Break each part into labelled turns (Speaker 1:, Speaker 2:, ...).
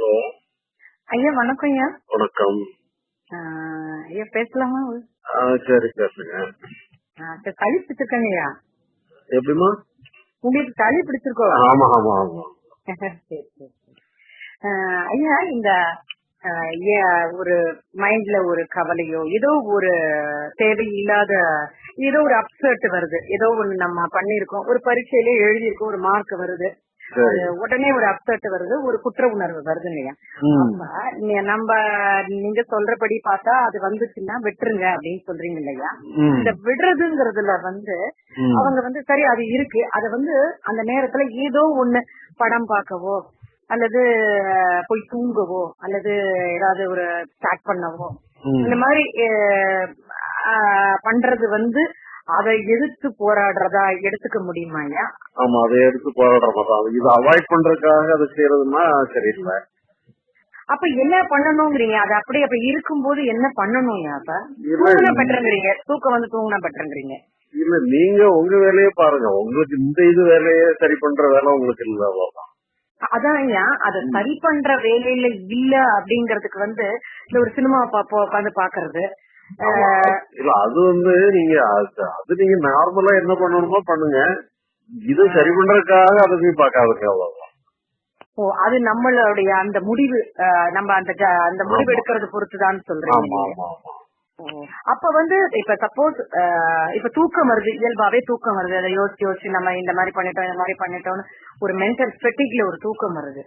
Speaker 1: Hello.
Speaker 2: ஐயா வணக்கம் ஐயா.
Speaker 1: வணக்கம்.
Speaker 2: ஐயா பேசலாமா?
Speaker 1: சரி பேசுங்க.
Speaker 2: சளி பிடிச்சிருக்கேங்க ஐயா.
Speaker 1: எப்படிமா
Speaker 2: உங்களுக்கு சளி பிடிச்சிருக்கோ?
Speaker 1: ஆமா ஆமா ஆமா.
Speaker 2: ஐயா இந்த ஒரு மைண்ட்ல ஒரு கவலையோ ஏதோ ஒரு தேவையில்லாத ஏதோ ஒரு அப்செட் வருது. ஏதோ ஒண்ணு நம்ம பண்ணிருக்கோம் ஒரு பரீட்சையில எழுதியிருக்கோம் ஒரு மார்க் வருது. உடனே ஒரு அப்செட் வருது ஒரு குற்ற உணர்வு வருது இல்லையா நம்ம நீங்க சொல்றபடி பார்த்தா அது வந்துச்சுன்னா விட்டுருங்க அப்படின்னு சொல்றீங்க இல்லையா. இந்த விடுறதுங்கிறதுல வந்து. அவங்க வந்து சரி அது இருக்கு அத வந்து அந்த நேரத்துல ஏதோ ஒண்ணு படம் பார்க்கவோ அல்லது போய் தூங்கவோ அல்லது ஏதாவது ஒரு ஸ்டார்ட் பண்ணவோ. இந்த மாதிரி பண்றது வந்து அதை எதிர்த்து போராடுறதா எடுத்துக்க முடியுமா ஐயா?
Speaker 1: ஆமா அதை எடுத்து போராடுற மாதிரி தான். இதை அவாய்ட் பண்றதுக்காக அதை செய்யறதுன்னா சரியில்லை
Speaker 2: அப்ப என்ன பண்ணணுங்கிறீங்க? அது அப்படியே அப்ப இருக்கும்போது என்ன பண்ணணும் ஐயா அப்ப. தூங்கினா பெட்டருங்கிறீங்க. தூக்கம் வந்து தூங்கினா பெட்டருங்கிறீங்க.
Speaker 1: இல்ல நீங்க உங்க வேலையை பாருங்க. உங்களுக்கு இந்த இது வேலையை சரி பண்ற வேலை உங்களுக்கு இல்ல அவ்வளவுதான்.
Speaker 2: அதான் ஐயா அத சரி பண்ற வேலையில இல்ல அப்படிங்கறதுக்கு வந்து இந்த ஒரு சினிமா பாப்போம் உட்காந்து பாக்குறது.
Speaker 1: இல்ல அது வந்து நீங்க அது நீங்க நார்மலா என்ன பண்ணணுமோ பண்ணுங்க. இது சரி பண்றதுக்காக அதை போய் பார்க்காதுங்க அவ்வளவுதான்.
Speaker 2: ஓ அது நம்மளுடைய அந்த முடிவு நம்ம அந்த அந்த முடிவு. எடுக்கிறது பொறுத்துதான் சொல்றீங்க. அப்ப வந்து இப்ப சப்போஸ் இப்ப தூக்கம் வருது இயல்பாவே தூக்கம் வருது. அதை யோசிச்சு யோசிச்சு நம்ம இந்த மாதிரி பண்ணிட்டோம் இந்த மாதிரி பண்ணிட்டோம்னு ஒரு மென்டல் ஸ்பெட்டிக்ல ஒரு தூக்கம் வருது.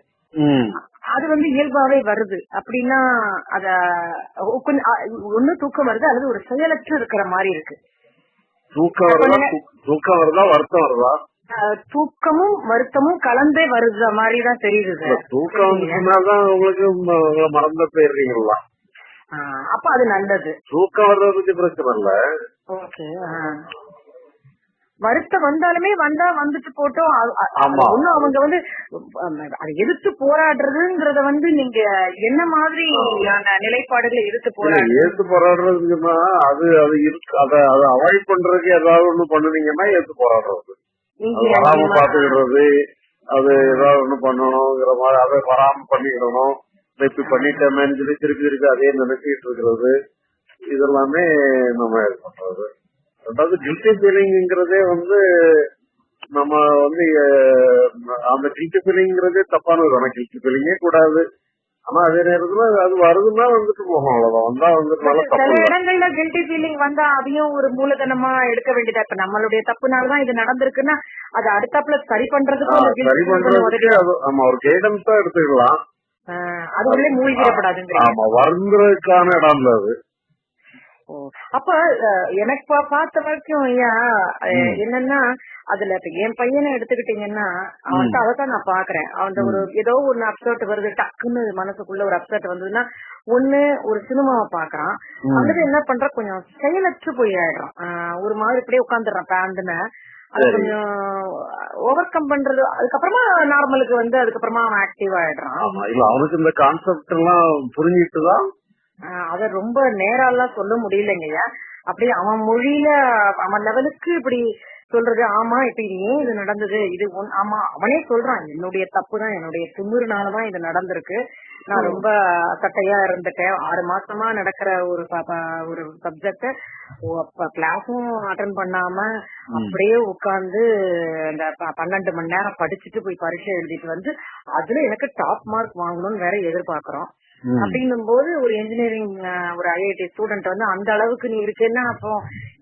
Speaker 2: அது வந்து இயல்பாவே வருது. அப்படின்னா அத ஒண்ணு தூக்கம் வருது அல்லது ஒரு செயலற்று இருக்கிற மாதிரி இருக்கு.
Speaker 1: தூக்கம் வருதா? வருத்தம் வருதா?
Speaker 2: தூக்கமும் வருத்தமும் கலந்தே வருது மாதிரி தான் தெரியுது
Speaker 1: தூக்கம் உங்களுக்கு மறந்த போயிடுறீங்களா
Speaker 2: அப்ப அது நல்லது.
Speaker 1: தூக்கம் வர்றதுக்கு பிரச்சனை இல்ல.
Speaker 2: வருத்தம் வந்தாலுமே வந்தா வந்துட்டு போட்டோம். ஒண்ணும் அவங்க வந்து அதை எதிர்த்து போராடுறதுங்கிறத வந்து நீங்க என்ன மாதிரி நிலைப்பாடுகளை எதிர்த்து போராடு
Speaker 1: ஏத்து போராடுறதுக்குன்னா அது அது இருக்கு அத அதை அவாய்ட் பண்றதுக்கு ஏதாவது ஒண்ணு பண்ணுனீங்கன்னா ஏத்து போராடுறது. வராம பாத்துக்கிடுறது அது ஏதாவது ஒண்ணு பண்ணணுங்கிற மாதிரி அதை வராம பண்ணிக்கிடணும். இப்படி பண்ணிட்டோமேன்னு சொல்லி திருப்பி திருப்பி அதே நினைச்சிட்டு இருக்கிறது. இதெல்லாமே நம்ம இது பண்றது. ரெண்டாவது கில்ட்டி ஃபீலிங்கிறதே வந்து நம்ம வந்து அந்த கில்ட்டி ஃபீலிங்கிறதே தப்பானது ஆனா கில்ட்டி ஃபீலிங்கே கூடாது. ஆனா அதே நேரத்துல அது வருதுன்னா வந்துட்டு போகும் அவ்வளவுதான். வந்தா வந்துட்டு
Speaker 2: சில இடங்கள்ல கில்ட்டி ஃபீலிங் வந்தா அதையும் ஒரு மூலதனமா எடுக்க வேண்டியதா இப்ப நம்மளுடைய தப்புனாலதான் இது நடந்திருக்குன்னா அது அடுத்தாப்புல சரி பண்றதுக்கு
Speaker 1: சரி பண்றதுக்கு ஆமா ஒரு கைடன்ஸ் எடுத்துக்கலாம்.
Speaker 2: அது உள்ளே மூழ்கிடப்படாதுங்கிறீங்க.
Speaker 1: ஆமா வருந்துறதுக்கான இடம் அது.
Speaker 2: அப்ப எனக்கு பார்த்த வரைக்கும் ஐயா என்னன்னா அதுல இப்ப என் பையனை எடுத்துக்கிட்டீங்கன்னா அவன்கிட்ட அவதான் நான் பாக்குறேன் அவன் ஒரு ஏதோ ஒண்ணு அப்செட் வருது டக்குன்னு மனசுக்குள்ள ஒரு அப்செட் வந்ததுன்னா ஒண்ணு ஒரு சினிமாவை பாக்குறான் அல்லது என்ன பண்ற கொஞ்சம் செயலற்று போய் ஆயிடுறான். ஒரு மாதிரி இப்படியே உட்காந்துடுறான் பேண்டுன்னு அது. கொஞ்சம் ஓவர் கம் பண்றது அதுக்கப்புறமா நார்மலுக்கு வந்து அதுக்கப்புறமா அவன் ஆக்டிவ் ஆயிடுறான்.
Speaker 1: அவனுக்கு இந்த கான்செப்ட் எல்லாம் புரிஞ்சிட்டுதான்
Speaker 2: அத ரொம்ப நேராலாம் சொல்ல முடியலங்கய்யா. அப்படியே அவன் மொழியில அவன் லெவலுக்கு இப்படி சொல்றது ஆமா இப்ப இது ஏன் இது நடந்தது? இது ஆமா அவனே சொல்றான் என்னுடைய தப்பு தான் என்னுடைய திமிருனாலதான் இது நடந்திருக்கு. நான் ரொம்ப கட்டையா இருந்துட்டேன். ஆறு மாசமா நடக்கிற ஒரு ஒரு சப்ஜெக்ட கிளாஸும் அட்டன் பண்ணாம அப்படியே உட்கார்ந்து அந்த ப- பன்னெண்டு மணி நேரம் படிச்சுட்டு போய் பரீட்சை எழுதிட்டு வந்து அதுல எனக்கு டாப் மார்க் வாங்கணும்னு வேற எதிர்பார்க்கறோம். அப்படின்னும் போது ஒரு இன்ஜினியரிங் ஒரு ஐஐடி ஸ்டூடெண்ட் வந்து அந்த அளவுக்கு நீ இருக்கேன்னா அப்போ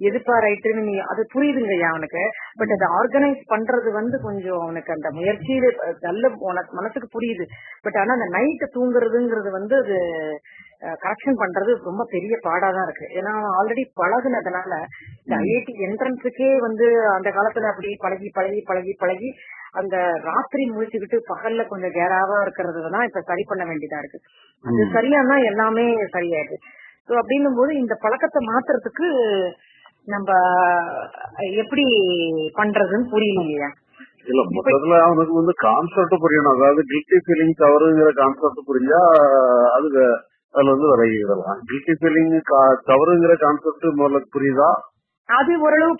Speaker 2: எதுப்பா ரைட்டுன்னு நீ அது புரியுதுங்கய்யா அவனுக்கு பட் அதை ஆர்கனைஸ் பண்றது வந்து கொஞ்சம் அவனுக்கு அந்த முயற்சியில நல்ல உனக்கு மனசுக்கு புரியுது. பட் ஆனா அந்த நைட்டு தூங்குறதுங்கிறது வந்து அது கரெக்ஷன் பண்றது ரொம்ப பெரிய பாடாதான் இருக்கு. ஏன்னா ஆல்ரெடி பழகுனதுனால இந்த ஐஐடி என்ட்ரன்ஸுக்கே வந்து அந்த காலத்துல அப்படி பழகி பழகி பழகி பழகி அந்த ராத்திரி முழிச்சுக்கிட்டு பகல்ல கொஞ்சம் கேராவா இருக்கிறது தான் இப்ப சரி பண்ண வேண்டியதா இருக்கு. அது சரியானா எல்லாமே சரியாயிடுது. சோ அப்படின்னும் போது இந்த பழக்கத்தை மாத்துறதுக்கு நம்ம எப்படி பண்றதுன்னு புரியலையா
Speaker 1: இல்ல மொத்தத்துல அவனுக்கு வந்து கான்செப்ட் புரியணும். அதாவது கில்ட்டி ஃபீலிங் தவறுங்கிற கான்செப்ட் புரிஞ்சா அது அதுல வந்து விலகிடலாம் கில்ட்டி ஃபீலிங் தவறுங்கிற கான்செப்ட் முதல்ல புரியுதா?
Speaker 2: அது ஓரளவு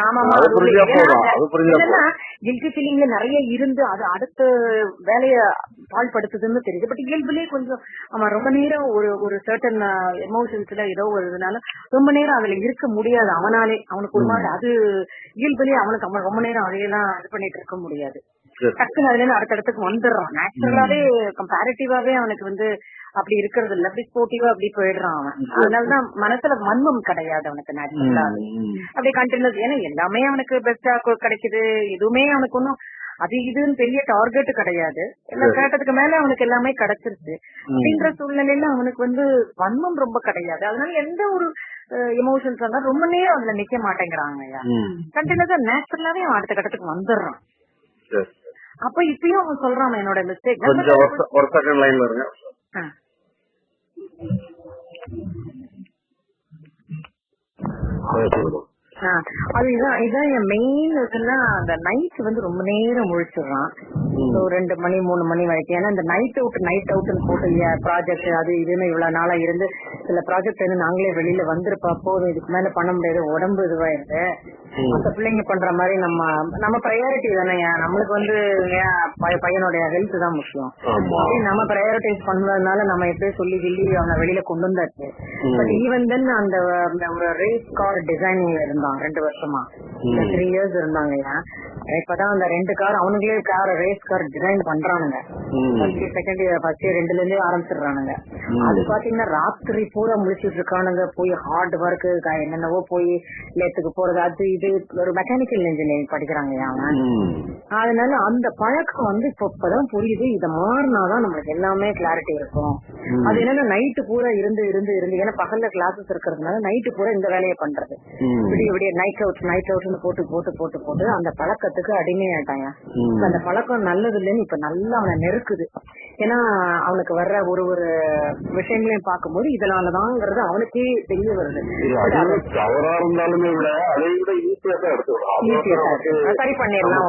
Speaker 2: ஆமாமா
Speaker 1: அது புரிஞ்சா
Speaker 2: புரியுது.
Speaker 1: போதும்,
Speaker 2: ஏன்னா,
Speaker 1: அது புரிஞ்சா
Speaker 2: கில்ட்டி ஃபீலிங்ல நிறைய இருந்து அது அடுத்த வேலைய பாழ்படுத்துதுன்னு தெரியுது. பட் இயல்புலயே கொஞ்சம் ஆமா ரொம்ப நேரம் ஒரு ஒரு சர்டன் எமோஷன்ஸ்ல ஏதோ ஒரு இதனால ரொம்ப நேரம் அதுல இருக்க முடியாது. அவனாலே அவனுக்கு ஒரு மாதிரி அது இயல்புலயே அவனுக்கு அவன் ரொம்ப நேரம் அதையெல்லாம் இது பண்ணிட்டு இருக்க முடியாது. டக்குன்னு அதுல இருந்து அடுத்தடுத்துக்கு வந்துடுறான். நேச்சுரலாவே கம்பேரிட்டிவாவே அவனுக்கு வந்து அப்படி இருக்கிறது இல்ல. அப்படி ஸ்போர்ட்டிவா அப்படி போயிடுறான் அவன். அதனாலதான் மனசுல வன்மம் கிடையாது அவனுக்கு நேச்சுரலா அப்படியே கண்டினியூஸ் ஏன்னா எல்லாமே அவனுக்கு பெஸ்டா கிடைக்குது. எதுவுமே அவனுக்கு ஒன்னும் அது இதுன்னு பெரிய டார்கெட் கிடையாது. எல்லாம் கேட்டதுக்கு மேல அவனுக்கு எல்லாமே கிடைச்சிருச்சு. அப்படின்ற சூழ்நிலையில அவனுக்கு வந்து வன்மம் ரொம்ப கிடையாது. அதனால எந்த ஒரு எமோஷன்ஸ் இருந்தாலும் ரொம்ப நேரம் அதுல நிக்க மாட்டேங்கிறாங்க கண்டினியூஸா நேச்சுரலாவே அவன் அடுத்த கட்டத்துக்கு வந்துடுறான். அப்ப இப்பயும் அவன் சொல்றான் என்னோட மிஸ்டேக்
Speaker 1: கொஞ்சம் ஒரு செ- ஒரு செகண்ட் லைன்ல இருங்க
Speaker 2: அது இதான் என் மெயின் இதுன்னா அந்த நைட் வந்து ரொம்ப நேரம் முழிச்சிடுறான். ரெண்டு மணி மூணு மணி வரைக்கும். ஏன்னா இந்த நைட் அவுட் நைட் அவுட்னு போட்டு ப்ராஜெக்ட் அது இதுன்னு இவ்வளவு நாளா இருந்து சில ப்ராஜெக்ட் வந்து நாங்களே வெளியில வந்திருப்பா போதும் இதுக்கு மேல பண்ண முடியாது உடம்பு இதுவாயிருது மத்த பிள்ளைங்க பண்ற மாதிரி நம்ம நம்ம ப்ரையாரிட்டி தானே நம்மளுக்கு வந்து பையனுடைய ஹெல்த் தான் முக்கியம். நம்ம ப்ரையாரிட்டைஸ் பண்றதுனால நம்ம எப்படியும் சொல்லி கிள்ளி அவனை வெளியில கொண்டு வந்தாச்சு. பட் ஈவன் தென் அந்த ஒரு ரேஸ் கார் டிசைனிங் இருந்தான் ரெண்டு வருஷமா. த்ரீ இயர்ஸ் இருந்தாங்க இப்பதான் அந்த ரெண்டு கார் அவனுங்களே கார் ரேஸ் கார் டிசைன் பண்றானுங்க. செகண்ட் இயர் ஃபர்ஸ்ட் இயர் ரெண்டுல இருந்தே ஆரம்பிச்சிடுறானுங்க. அது பாத்தீங்கன்னா ராத்திரி பூரா முடிச்சிட்டு இருக்கானுங்க போய் ஹார்ட் ஒர்க் என்னென்னவோ போய் லேத்துக்கு போறது அது இது ஒரு மெக்கானிக்கல் இன்ஜினியரிங் படிக்கிறாங்க அவன் அதனால அந்த பழக்கம் வந்து இப்ப இப்பதான் புரியுது. இத மாறினாதான் நம்மளுக்கு எல்லாமே கிளாரிட்டி இருக்கும். அது என்னன்னா நைட்டு பூரா இருந்து இருந்து இருந்து ஏன்னா பகல்ல கிளாஸஸ் இருக்கிறதுனால நைட்டு பூரா இந்த வேலையை பண்றது. விடிய விடிய நைட் அவுட் நைட் அவுட்னு போட்டு போட்டு போட்டு போட்டு அந்த பழக்கத்துக்கு அடிமையாயிட்டாங்க. இப்ப அந்த பழக்கம் நல்லது இல்லைன்னு இப்ப நல்லா அவனை நெருக்குது ஏன்னா அவனுக்கு வர்ற ஒரு ஒரு விஷயங்களையும் பார்க்கும்போது இதனாலதான்ங்கிறது அவனுக்கே தெரிய வருது.
Speaker 1: அது தவறா இருந்தாலுமே விட அதை விட ஈஸியா தான் எடுத்துக்கலாம்.
Speaker 2: சரி பண்ணிடலாம்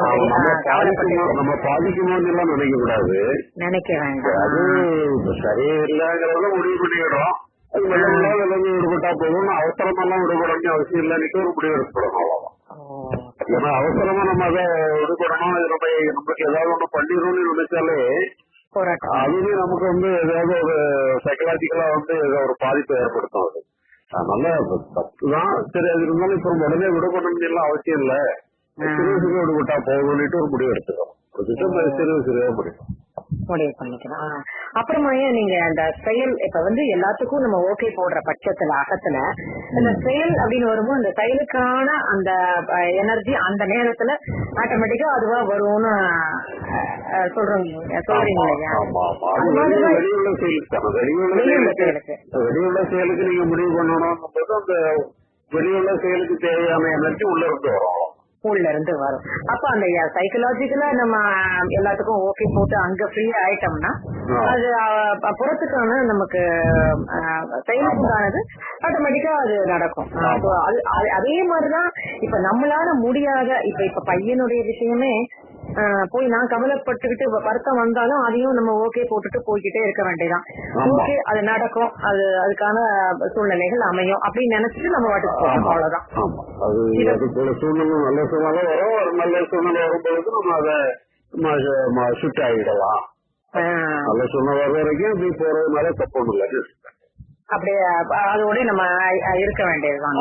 Speaker 1: நம்ம பாதிக்கணும்னு எல்லாம் நினைக்க கூடாது.
Speaker 2: நினைக்க
Speaker 1: அது
Speaker 2: வேண்டாம்
Speaker 1: சரியில்லைங்கிறத முடிவு பண்ணிக்கிறோம் அது மெல்ல விலங்கு விடுபட்டா போதும் அவசரமெல்லாம் விடுபடணும் அவசியம் இல்லைன்னுட்டு ஒரு முடிவு எடுத்துக்கணும் அவ்வளவுதான். ஏன்னா அவசரமா நம்ம அதை இது நம்ம நமக்கு ஏதாவது ஒண்ணு பண்ணிடணும்னு நினைச்சாலே அதுவே நமக்கு வந்து ஏதாவது ஒரு சைக்கலாஜிக்கலா வந்து ஒரு பாதிப்பை ஏற்படுத்தும் அது. அதனால தப்பு தான் சரி அது இருந்தாலும் இப்ப உடனே விடுபடணும்னு எல்லாம் அவசியம் இல்ல. சிறு சிறு விடுபட்டா போகணும்னுட்டு ஒரு முடிவு எடுத்துக்கணும். ஒரு திட்டம் சிறு சிறுவா முடியும்.
Speaker 2: முடிவு பண்ணிக்கலாம். அப்புறமா ஏன் நீங்க அந்த செயல் இப்ப வந்து எல்லாத்துக்கும் நம்ம ஓகே போடுற பட்சத்துல அகத்துல இந்த செயல் அப்படின்னு வரும்போது அந்த செயலுக்கான அந்த எனர்ஜி அந்த நேரத்துல ஆட்டோமேட்டிக்கா அதுவா வரும்னு சொல்றீங்க சொல்றீங்க
Speaker 1: வெளியுள்ள செயலுக்கு நீங்க முடிவு பண்ணணும் அந்த வெளியுள்ள செயலுக்கு தேவையான எனர்ஜி உள்ள இருந்து வரும்.
Speaker 2: உள்ள இருந்து வரும். அப்ப அந்த சைக்கலாஜிக்கலா நம்ம எல்லாத்துக்கும் ஓகே போட்டு அங்க ஃப்ரீ ஆயிட்டோம்னா. அது புறத்துக்கான நமக்கு செயலுக்குண்டானது ஆட்டோமேட்டிக்கா அது நடக்கும். அது மாதிரிதான் இப்ப நம்மளால முடியாத இப்ப இப்ப பையனுடைய விஷயமே போய் நான் கவலைப்பட்டுக்கிட்டு வருத்தம் வந்தாலும் அதையும் நம்ம ஓகே போட்டுட்டு போய்கிட்டே இருக்க வேண்டியதான். ஓகே அது நடக்கும். அது அதுக்கான சூழ்நிலைகள் அமையும். அப்படின்னு நினைச்சிட்டு நம்ம வாட்டுக்கு போகணும் அவ்வளவுதான்.
Speaker 1: அது போல சூழ்நிலை நல்ல சூழ்நிலை வரும். ஒரு நல்ல சூழ்நிலை வரும்பொழுது நம்ம அதை சுட்டு ஆகிடலாம். நல்ல சூழ்நிலை வர வரைக்கும் இப்படி போறதுனால தப்பு இல்லை.
Speaker 2: அப்படியே அஹ், அதோட நம்ம இருக்க வேண்டியதுதான்.